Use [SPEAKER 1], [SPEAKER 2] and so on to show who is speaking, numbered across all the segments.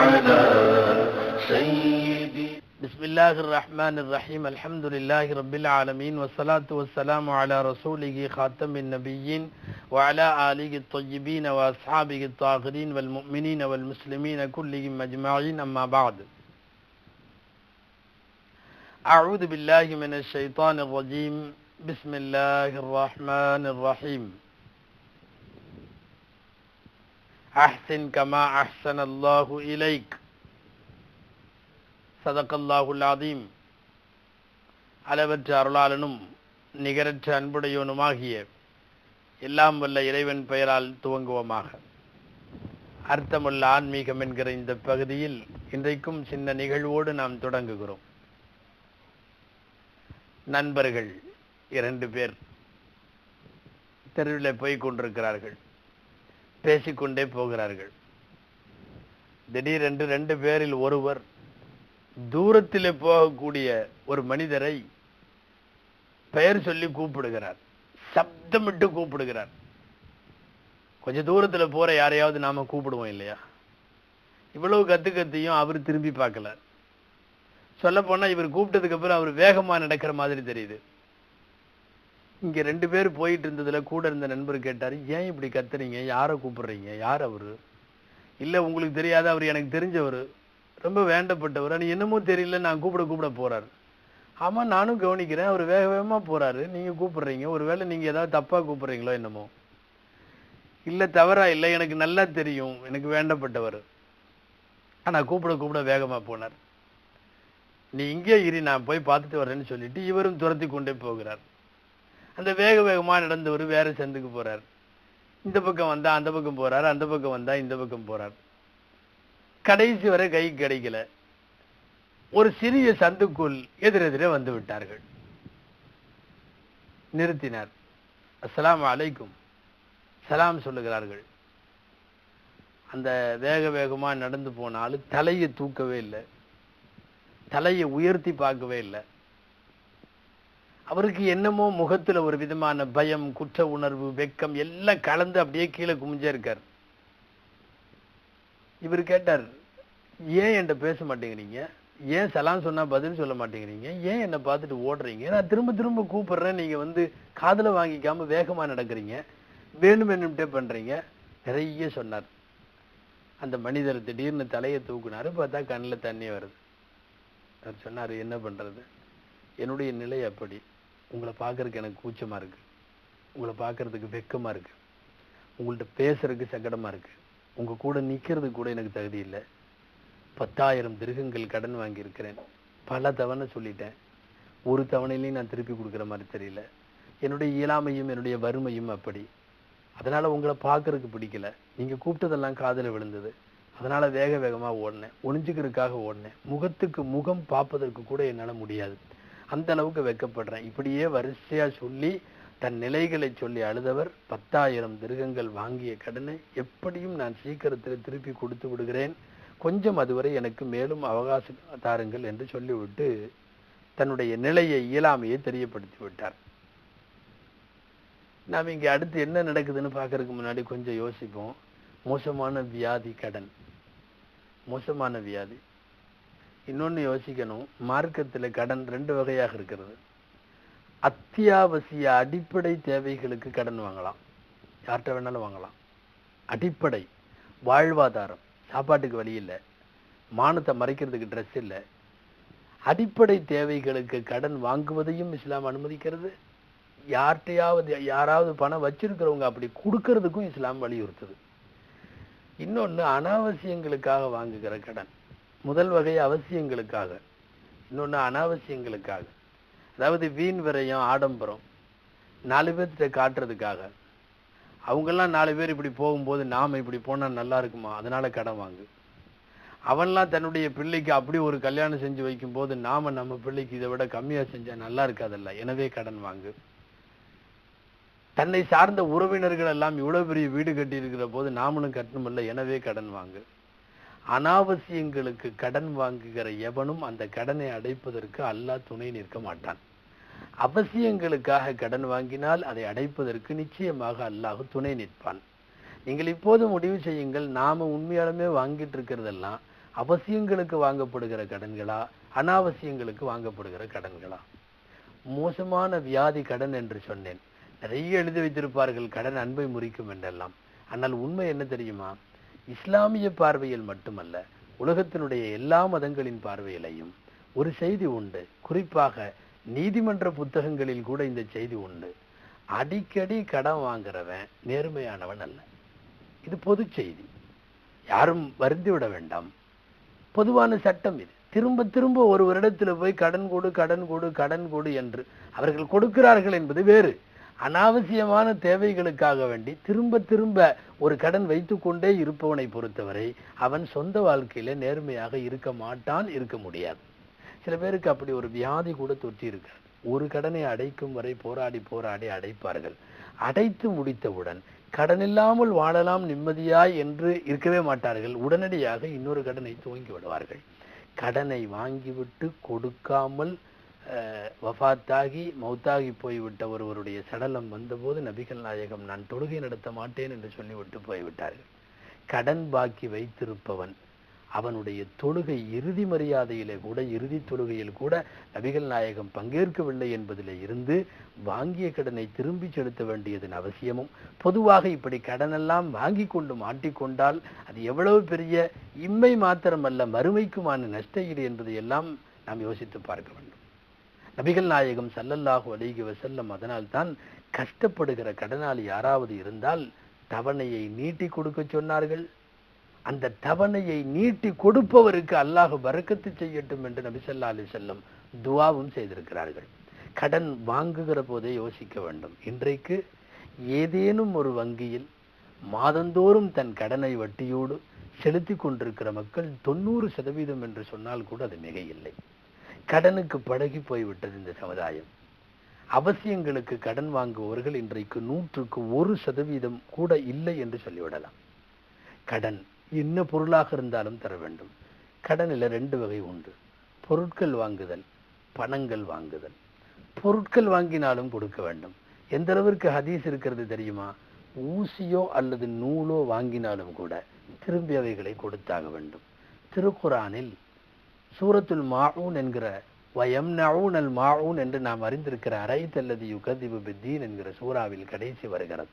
[SPEAKER 1] على سيدي. بسم الله الرحمن الرحيم. الحمد لله رب العالمين والصلاة والسلام على رسوله خاتم النبيين وعلى آله الطيبين وأصحابه الطاهرين والمؤمنين والمسلمين كلهم أجمعين. أما بعد أعوذ بالله من الشيطان الرجيم. بسم الله الرحمن الرحيم. அஹ்சின் comma அஹ்சன் அல்லாஹு இலைக் சதக்கல்லாஹுல் அதீம் அளவற்ற அருளாளனும் நிகரற்ற அன்புடையவனுமாகிய எல்லாம் வல்ல இறைவன் பெயரால் துவங்குவோமாக. அர்த்தமுள்ள ஆன்மீகம் என்கிற இந்த பகுதியில் இன்றைக்கும் சின்ன நிகழ்வோடு நாம் தொடங்குகிறோம். நண்பர்கள் இரண்டு பேர் தெருவில் போய் கொண்டிருக்கிறார்கள். பேசிக்கொண்டே போகிறார்கள். திடீரென்று ரெண்டு பேரில் ஒருவர் தூரத்திலே போகக்கூடிய ஒரு மனிதரை பெயர் சொல்லி கூப்பிடுகிறார். சப்தமிட்டு கூப்பிடுகிறார். கொஞ்சம் தூரத்துல போற யாரையாவது நாம கூப்பிடுவோம் இல்லையா? இவ்வளவு கத்து கத்தியும் அவர் திரும்பி பார்க்கல. சொல்ல போனா இவர் கூப்பிட்டதுக்கு அப்புறம் அவர் வேகமா நடக்கிற மாதிரி தெரியுது. இங்க ரெண்டு பேர் போயிட்டு இருந்ததுல கூட இருந்த நண்பர் கேட்டாரு ஏன் இப்படி கத்துறீங்க? யாரை கூப்பிடுறீங்க? யார் அவரு? இல்ல உங்களுக்கு தெரியாத. அவர் எனக்கு தெரிஞ்சவர். ரொம்ப வேண்டப்பட்டவர். நீ என்னமோ தெரியல. நான் கூப்பிட கூப்பிட போறாரு. ஆமா நானும் கவனிக்கிறேன். அவர் வேக வேகமா போறாரு. நீங்க கூப்பிடுறீங்க. ஒருவேளை நீங்க ஏதாவது தப்பா கூப்பிடுறீங்களோ என்னமோ. இல்ல தவறா இல்லை. எனக்கு நல்லா தெரியும். எனக்கு வேண்டப்பட்டவர். ஆனா கூப்பிட கூப்பிட வேகமா போனார். நீ இங்கே இரு. நான் போய் பார்த்துட்டு வரேன்னு சொல்லிட்டு இவரும் துரத்தி கொண்டே போகிறார். அந்த வேக வேகமா நடந்தவர் வேற சந்துக்கு போறார். இந்த பக்கம் வந்தா அந்த பக்கம் போறாரு அந்த பக்கம் வந்தா இந்த பக்கம் போறார். கடைசி வரை கை கிடைக்கல. ஒரு சிறிய சந்துக்குள் எதிரெதிரே வந்து விட்டார்கள். நிறுத்தினார். அஸ்லாம் அலைக்கும். சலாம் சொல்லுகிறார்கள். அந்த வேக வேகமா நடந்து போனாலும் தலையை தூக்கவே இல்லை. தலையை உயர்த்தி பார்க்கவே இல்லை. அவருக்கு என்னமோ முகத்துல ஒரு விதமான பயம் குற்ற உணர்வு வெக்கம் எல்லாம் கலந்து அப்படியே கீழே குமிஞ்சே இருக்கார். இவர் கேட்டார் ஏன் என்கிட்ட பேச மாட்டேங்கிறீங்க? ஏன் சலாம் சொன்னா பதில் சொல்ல மாட்டேங்கிறீங்க? ஏன் என்னை பார்த்துட்டு ஓடுறீங்க? நான் திரும்ப திரும்ப கூப்பிடுறேன். நீங்க வந்து காதில் வாங்கிக்காம வேகமா நடக்கிறீங்க. வேணும் வேணும்ட்டே பண்றீங்க. நிறைய சொன்னார். அந்த மனிதர் திடீர்னு தலையை தூக்குனாரு. பார்த்தா கண்ணில் தண்ணி வருது. அவர் சொன்னார் என்ன பண்றது? என்னுடைய நிலை அப்படி. உங்களை பார்க்கறதுக்கு எனக்கு கூச்சமாக இருக்கு. உங்களை பார்க்கறதுக்கு வெக்கமாக இருக்கு. உங்கள்கிட்ட பேசுறதுக்கு சங்கடமாக இருக்கு. உங்கள் கூட நிற்கிறதுக்கு கூட எனக்கு தகுதி இல்லை. பத்தாயிரம் திருகங்கள் கடன் வாங்கியிருக்கிறேன். பல தவணை சொல்லிட்டேன். ஒரு தவணையிலையும் நான் திருப்பி கொடுக்குற மாதிரி தெரியல. என்னுடைய இயலாமையும் என்னுடைய வறுமையும் அப்படி. அதனால் உங்களை பார்க்கறதுக்கு பிடிக்கல. நீங்கள் கூப்பிட்டதெல்லாம் காதில் விழுந்தது. அதனால் வேக வேகமாக ஓடினேன். ஒளிஞ்சுக்கிறதுக்காக ஓடினேன். முகத்துக்கு முகம் பார்ப்பதற்கு கூட என்னால் முடியாது. அந்த அளவுக்கு வெக்கப்படுறேன். இப்படியே வரிசையாக சொல்லி தன் நிலைகளை சொல்லி அழுதவர் பத்தாயிரம் திருகங்கள் வாங்கிய கடனை எப்படியும் நான் சீக்கிரத்தில் திருப்பி கொடுத்து விடுகிறேன். கொஞ்சம் அதுவரை எனக்கு மேலும் அவகாசம் தாருங்கள் என்று சொல்லிவிட்டு தன்னுடைய நிலையை இயலாமையை தெரியப்படுத்தி விட்டார். நாம் இங்கே அடுத்து என்ன நடக்குதுன்னு பார்க்கறதுக்கு முன்னாடி கொஞ்சம் யோசிப்போம். மோசமான வியாதி கடன். மோசமான வியாதி. இன்னொன்னு யோசிக்கணும். மார்க்கத்தில் கடன் ரெண்டு வகையாக இருக்கிறது. அத்தியாவசிய அடிப்படை தேவைகளுக்கு கடன் வாங்கலாம். யார்கிட்ட வேணாலும் வாங்கலாம். அடிப்படை வாழ்வாதாரம். சாப்பாட்டுக்கு வழி இல்லை. மானத்தை மறைக்கிறதுக்கு ட்ரெஸ் இல்லை. அடிப்படை தேவைகளுக்கு கடன் வாங்குவதையும் இஸ்லாம் அனுமதிக்கிறது. யார்கிட்டையாவது யாராவது பணம் வச்சிருக்கிறவங்க அப்படி கொடுக்கறதுக்கும் இஸ்லாம் வலியுறுத்துது. இன்னொன்னு அனாவசியங்களுக்காக வாங்குகிற கடன். முதல் வகை அவசியங்களுக்காக. இன்னொன்று அனாவசியங்களுக்காக. அதாவது வீண் விரயம் ஆடம்பரம். நாலு பேர்த்திட்ட காட்டுறதுக்காக. அவங்கெல்லாம் நாலு பேர் இப்படி போகும்போது நாம் இப்படி போனால் நல்லா இருக்குமா? அதனால் கடன் வாங்கு. அவன்லாம் தன்னுடைய பிள்ளைக்கு அப்படி ஒரு கல்யாணம் செஞ்சு வைக்கும்போது நாம் நம்ம பிள்ளைக்கு இதை விட கம்மியாக செஞ்சால் நல்லா இருக்காதல்ல? எனவே கடன் வாங்கு. தன்னை சார்ந்த உறவினர்கள் எல்லாம் இவ்வளோ பெரிய வீடு கட்டியிருக்கிற போது நாமளும் கட்டணுமில்ல எனவே கடன் வாங்கு. அனாவசியங்களுக்கு கடன் வாங்குகிற எவனும் அந்த கடனை அடைப்பதற்கு அல்லாஹ் துணை நிற்க மாட்டான். அவசியங்களுக்காக கடன் வாங்கினால் அதை அடைப்பதற்கு நிச்சயமாக அல்லாஹ் துணை நிற்பான். நீங்கள் இப்போது முடிவு செய்யுங்கள் நாம உண்மையாலுமே வாங்கிட்டு இருக்கிறதெல்லாம் அவசியங்களுக்கு வாங்கப்படுகிற கடன்களா? அனாவசியங்களுக்கு வாங்கப்படுகிற கடன்களா? மோசமான வியாதி கடன் என்று சொன்னேன். நிறைய எழுதி வைத்திருப்பார்கள் கடன் அன்பை முறிக்கும் என்றெல்லாம். ஆனால் உண்மை என்ன தெரியுமா? இஸ்லாமிய பார்வையில் மட்டுமல்ல உலகத்தினுடைய எல்லா மதங்களின் பார்வையிலையும் ஒரு செய்தி உண்டு. குறிப்பாக நீதிமன்ற புத்தகங்களில் கூட இந்த செய்தி உண்டு. அடிக்கடி கடன் வாங்குறவன் நேர்மையானவன் அல்ல. இது பொது செய்தி. யாரும் வருந்தி விட வேண்டாம். பொதுவான சட்டம் இது. திரும்ப திரும்ப ஒரு வருடத்தில் போய் கடன் கொடு கடன் கொடு கடன் கொடு என்று அவர்கள் கொடுக்கிறார்கள் என்பது வேறு. அனாவசியமான தேவைகளுக்காக வேண்டி திரும்ப திரும்ப ஒரு கடன் வைத்துக்கொண்டே இருப்பவனை பொறுத்தவரை அவன் சொந்த வாழ்க்கையில நேர்மையாக இருக்க மாட்டான் இருக்க முடியாது. சில பேருக்கு அப்படி ஒரு வியாதி கூட தொற்றி இருக்கு ஒரு கடனை அடைக்கும் வரை போராடி போராடி அடைப்பார்கள். அடைத்து முடித்தவுடன் கடன் இல்லாமல் வாழலாம் நிம்மதியாய் என்று இருக்கவே மாட்டார்கள். உடனடியாக இன்னொரு கடனை துவங்கி விடுவார்கள். கடனை வாங்கிவிட்டு கொடுக்காமல் வஃத்தாகி வஃபாத்தாகி மௌத்தாகி போய்விட்ட ஒருவருடைய சடலம் வந்தபோது நபிகள் நாயகம் நான் தொழுகை நடத்த மாட்டேன் என்று சொல்லிவிட்டு போய்விட்டார்கள். கடன் பாக்கி வைத்திருப்பவன் அவனுடைய தொழுகை இறுதி மரியாதையிலே கூட இறுதி தொழுகையில் கூட நபிகள் நாயகம் பங்கேற்கவில்லை என்பதிலே இருந்து வாங்கிய கடனை திரும்பி செலுத்த வேண்டியதன் அவசியமும் பொதுவாக இப்படி கடனெல்லாம் வாங்கி கொண்டு மாட்டிக்கொண்டால் அது எவ்வளவு பெரிய இம்மை மாத்திரமல்ல மறுமைக்குமான நஷ்ட ஈடு என்பதை எல்லாம் நாம் யோசித்து பார்க்க வேண்டும். நபிகள் நாயகம் சல்லல்லாஹு அலைஹி வசல்லம் அதனால்தான் கஷ்டப்படுகிற கடனாளி யாராவது இருந்தால் தவணையை நீட்டி கொடுக்க சொன்னார்கள். அந்த தவணையை நீட்டி கொடுப்பவருக்கு அல்லாஹ் வரக்கத்து செய்யட்டும் என்று நபி ஸல்லல்லாஹு அலைஹி வஸல்லம் செய்திருக்கிறார்கள். கடன் வாங்குகிற போதே யோசிக்க வேண்டும். இன்றைக்கு ஏதேனும் ஒரு வங்கியில் மாதந்தோறும் தன் கடனை வட்டியோடு செலுத்தி கொண்டிருக்கிற மக்கள் தொண்ணூறு சதவீதம் என்று சொன்னால் கூட அது மிக இல்லை கடனுக்கு பழகி போய்விட்டது இந்த சமுதாயம். அவசியங்களுக்கு கடன் வாங்குபவர்கள் இன்றைக்கு நூற்றுக்கு ஒரு சதவீதம் கூட இல்லை என்று சொல்லிவிடலாம். கடன் என்ன பொருளாக இருந்தாலும் தர வேண்டும். கடனில் ரெண்டு வகை உண்டு. பொருட்கள் வாங்குதல் பணங்கள் வாங்குதல். பொருட்கள் வாங்கினாலும் கொடுக்க வேண்டும். எந்த அளவிற்கு ஹதீஸ் இருக்கிறது தெரியுமா? ஊசியோ அல்லது நூலோ வாங்கினாலும் கூட திரும்பி அவைகளை கொடுத்தாக வேண்டும். திருக்குரானில் சூரத்துல் மாவுன் என்கிற வயம் நவூன் அல் மாவுன் என்று நாம் அறிந்திருக்கிற அரைத்தல்லது யுகதிபு பித்தீன் என்கிற சூறாவில் கடைசி வருகிறது.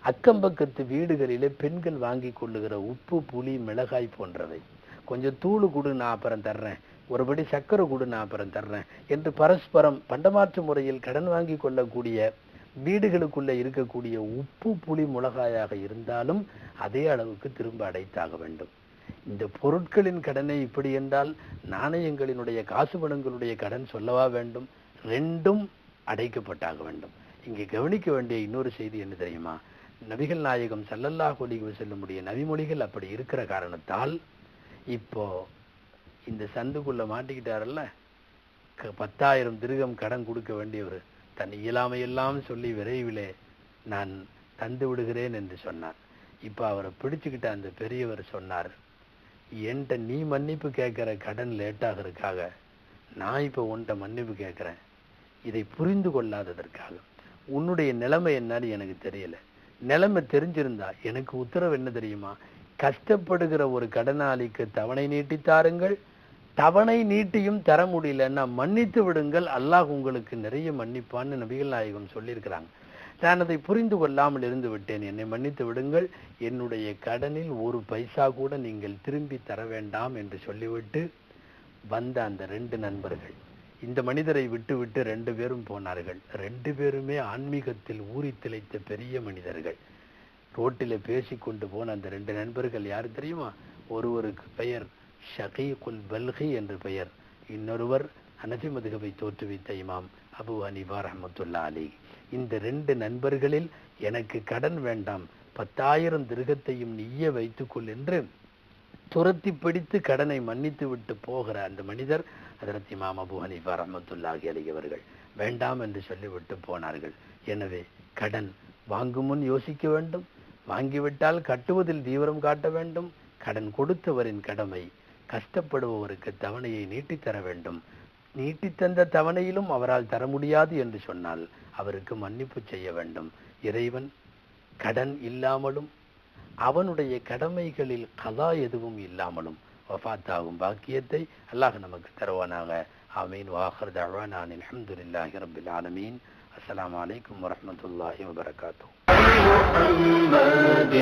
[SPEAKER 1] அக்கம் பக்கத்து வீடுகளிலே பெண்கள் வாங்கி கொள்ளுகிற உப்பு புளி மிளகாய் போன்றவை. கொஞ்சம் தூள் கொடு நான் அப்புறம் தர்றேன். ஒருபடி சக்கரை கொடு நான் அப்புறம் தர்றேன் என்று பரஸ்பரம் பண்டமாற்று முறையில் கடன் வாங்கி கொள்ளக்கூடிய வீடுகளுக்குள்ள இருக்கக்கூடிய உப்பு புளி மிளகாயாக இருந்தாலும் அதே அளவுக்கு திரும்ப அடைத்தாக வேண்டும். இந்த பொருட்களின் கடனை இப்படி என்றால் நாணயங்களினுடைய காசு பணங்களுடைய கடன் சொல்லவா வேண்டும்? ரெண்டும் அடைக்கப்பட்டாக வேண்டும். இங்கே கவனிக்க வேண்டிய இன்னொரு செய்தி என்ன தெரியுமா? நபிகள் நாயகம் ஸல்லல்லாஹு அலைஹி வஸல்லமுடைய நவிமொழிகள் அப்படி இருக்கிற காரணத்தால் இப்போ இந்த சந்துக்குள்ள மாட்டிக்கிட்டாரல்ல? க- பத்தாயிரம் திருகம் கடன் கொடுக்க வேண்டியவர் தன் இயலாமையெல்லாம் சொல்லி விரைவிலே நான் தந்து விடுகிறேன் என்று சொன்னார். இப்போ அவரை பிடிச்சுக்கிட்ட அந்த பெரியவர் சொன்னார் என்கிட்ட நீ மன்னிப்பு கேட்குற கடன் லேட்டாகிறதுக்காக நான் இப்போ உன்கிட்ட மன்னிப்பு கேட்குறேன். இதை புரிந்து கொள்ளாததற்காக. உன்னுடைய நிலைமை என்னன்னு எனக்கு தெரியல. நிலைமை தெரிஞ்சிருந்தா எனக்கு உத்தரவு என்ன தெரியுமா? கஷ்டப்படுகிற ஒரு கடனாளிக்கு தவணை நீட்டித்தாருங்கள் தவணை நீட்டியும் தர முடியலன்னா மன்னித்து விடுங்கள். அல்லாஹ் உங்களுக்கு நிறைய மன்னிப்பான்னு நபிகள் நாயகம் சொல்லியிருக்கிறாங்க. நான் அதை புரிந்து கொள்ளாமல் இருந்து விட்டேன். என்னை மன்னித்து விடுங்கள். என்னுடைய கடனில் ஒரு பைசா கூட நீங்கள் திரும்பி தர வேண்டாம் என்று சொல்லிவிட்டு வந்த அந்த ரெண்டு நண்பர்கள். இந்த மனிதரை விட்டுவிட்டு ரெண்டு பேரும் போனார்கள். ரெண்டு பேருமே ஆன்மீகத்தில் ஊறி திளைத்த பெரிய மனிதர்கள். ரோட்டில் பேசிக்கொண்டு போன அந்த ரெண்டு நண்பர்கள் யார் தெரியுமா? ஒருவருக்கு பெயர் ஷகீகுல் பல்கி என்று பெயர். இன்னொருவர் அனஃபி மதுகபை தோற்றுவித்த இமாம். அபு ஹனீஃபா ரஹமத்துல்லா அலி இந்த ரெண்டு நண்பர்களில் எனக்கு கடன் வேண்டாம். பத்தாயிரம் திருகத்தையும் நீயே வைத்துக்கொள் என்று துரத்தி பிடித்து கடனை மன்னித்து விட்டு போகிற அந்த மனிதர் அதற்கு இமாம் அபு ஹனீஃபா ரஹமத்துல்லாஹி அலி அவர்கள். வேண்டாம் என்று சொல்லிவிட்டு போனார்கள். எனவே கடன் வாங்கும் முன் யோசிக்க வேண்டும். வாங்கிவிட்டால் கட்டுவதில் தீவிரம் காட்ட வேண்டும். கடன் கொடுத்தவரின் கடமை கஷ்டப்படுபவருக்கு தவணையை நீட்டித் தர வேண்டும். நீட்டித்தந்த தவணையிலும் அவரால் தர முடியாது என்று சொன்னால் அவருக்கு மன்னிப்பு செய்ய வேண்டும். இறைவன் கடன் இல்லாமலும் அவனுடைய கடமைகளில் கதா எதுவும் இல்லாமலும் வஃபாத்தாகும் பாக்கியத்தை அல்லாஹ் நமக்கு தருவானாக. ஆமீன். வாஹர் தவானான் அல்ஹம்துலில்லாஹி ரபில் ஆலமீன். அஸ்லாம் வலைக்கம் வரமத்துல்லாஹி வபரகாத்தூ